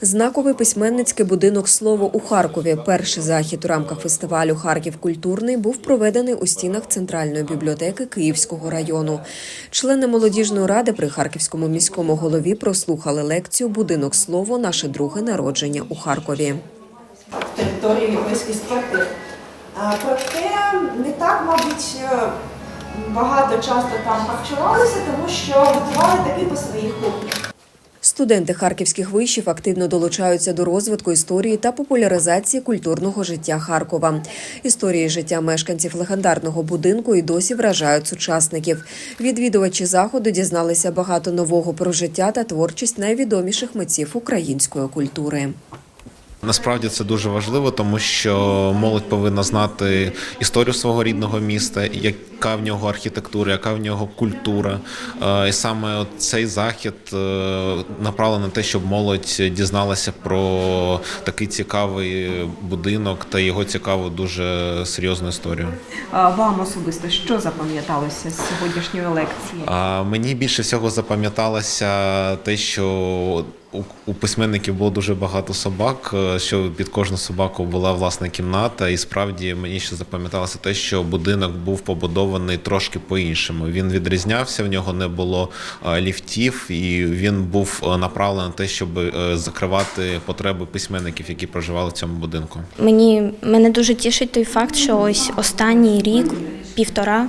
Знаковий письменницький будинок Слово у Харкові. Перший захід у рамках фестивалю Харків культурний був проведений у стінах центральної бібліотеки Київського району. Члени молодіжної ради при харківському міському голові прослухали лекцію Будинок Слово наше друге народження у Харкові. території єврейських квартир. Проте не так, мабуть, е, багато часто там харчувалися, тому що готували таки по своїх кухнях. Студенти харківських вишів активно долучаються до розвитку історії та популяризації культурного життя Харкова. Історії життя мешканців легендарного будинку і досі вражають сучасників. Відвідувачі заходу дізналися багато нового про життя та творчість найвідоміших митців української культури. Насправді це дуже важливо, тому що молодь повинна знати історію свого рідного міста, яка в нього архітектура, яка в нього культура. Е, І саме цей захід е, направлений на те, щоб молодь дізналася про такий цікавий будинок та його цікаву дуже серйозну історію. Вам особисто що запам'яталося з сьогоднішньої лекції? А мені більше всього запам'яталося те, що у, у письменників було дуже багато собак, е, що під кожну собаку була власна кімната, і справді мені ще запам'яталося те, що будинок був побудований трошки по-іншому. Він відрізнявся, в нього не було е, ліфтів, і він був е, направлений на те, щоб е, закривати потреби письменників, які проживали в цьому будинку. Мені мене дуже тішить той факт, що ось останній рік, півтора,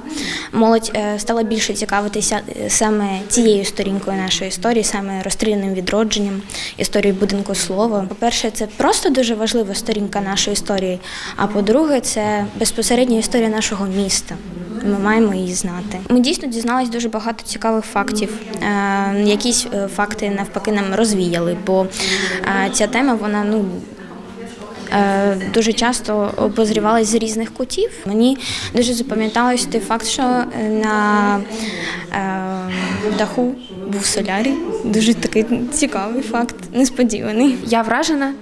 молодь стала більше цікавитися саме цією сторінкою нашої історії, саме розстріляним відродженням, історією будинку слова. По-перше, це просто дуже важлива сторінка нашої історії. А по-друге, це безпосередньо історія нашого міста. Ми маємо її знати. Ми дійсно дізналися дуже багато цікавих фактів. Е, Якісь е, факти навпаки нам розвіяли, бо е, ця тема вона ну дуже часто обозрівалась з різних кутів. Мені дуже запам'яталось той факт, що на даху був солярій. Дуже такий цікавий факт, несподіваний. Я вражена.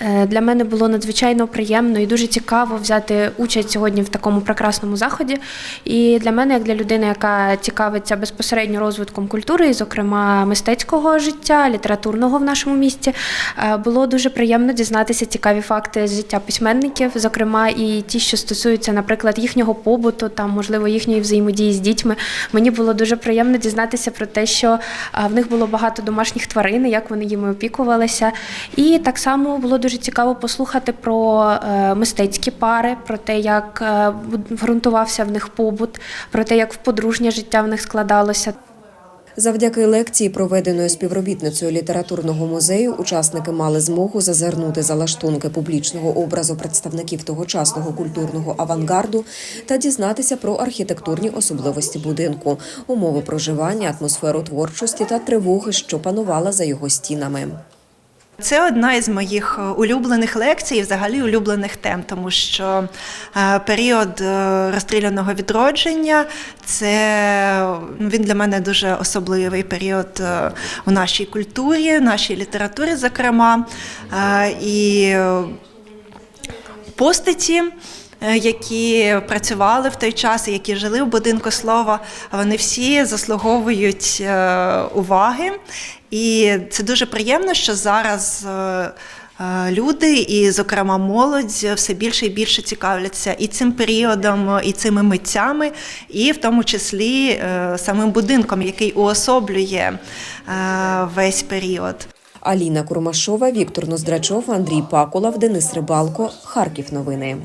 Е, Для мене було надзвичайно приємно і дуже цікаво взяти участь сьогодні в такому прекрасному заході. І для мене, як для людини, яка цікавиться безпосередньо розвитком культури, і, зокрема мистецького життя, літературного в нашому місті, е, було дуже приємно дізнатися цікаві факти з життя письменників, зокрема і ті, що стосуються, наприклад, їхнього побуту, там можливо їхньої взаємодії з дітьми. Мені було дуже приємно дізнатися про те, що е, в них було багато домашніх тварин, як вони їми опікувалися. І так само було дуже цікаво послухати про е, мистецькі пари, про те, як е, ґрунтувався в них побут, про те, як в подружнє життя в них складалося. Завдяки лекції, проведеної співробітницею літературного музею, учасники мали змогу зазирнути за лаштунки публічного образу представників тогочасного культурного авангарду та дізнатися про архітектурні особливості будинку, умови проживання, атмосферу творчості та тривоги, що панувала за його стінами. Це одна із моїх е, улюблених лекцій, і взагалі улюблених тем, тому що е, період е, розстріляного відродження це ну, він для мене дуже особливий період у нашій культурі, нашій літературі, зокрема. І постаті. Е, Які працювали в той час, які жили в будинку слова, вони всі заслуговують е, уваги. І це дуже приємно, що зараз е, люди, і, зокрема, молодь, все більше і більше цікавляться і цим періодом, і цими митцями, і в тому числі самим будинком, який уособлює весь період. Аліна Курмашова, Віктор Ноздрачов, Андрій Пакулав, Денис Рибалко. Харків новини.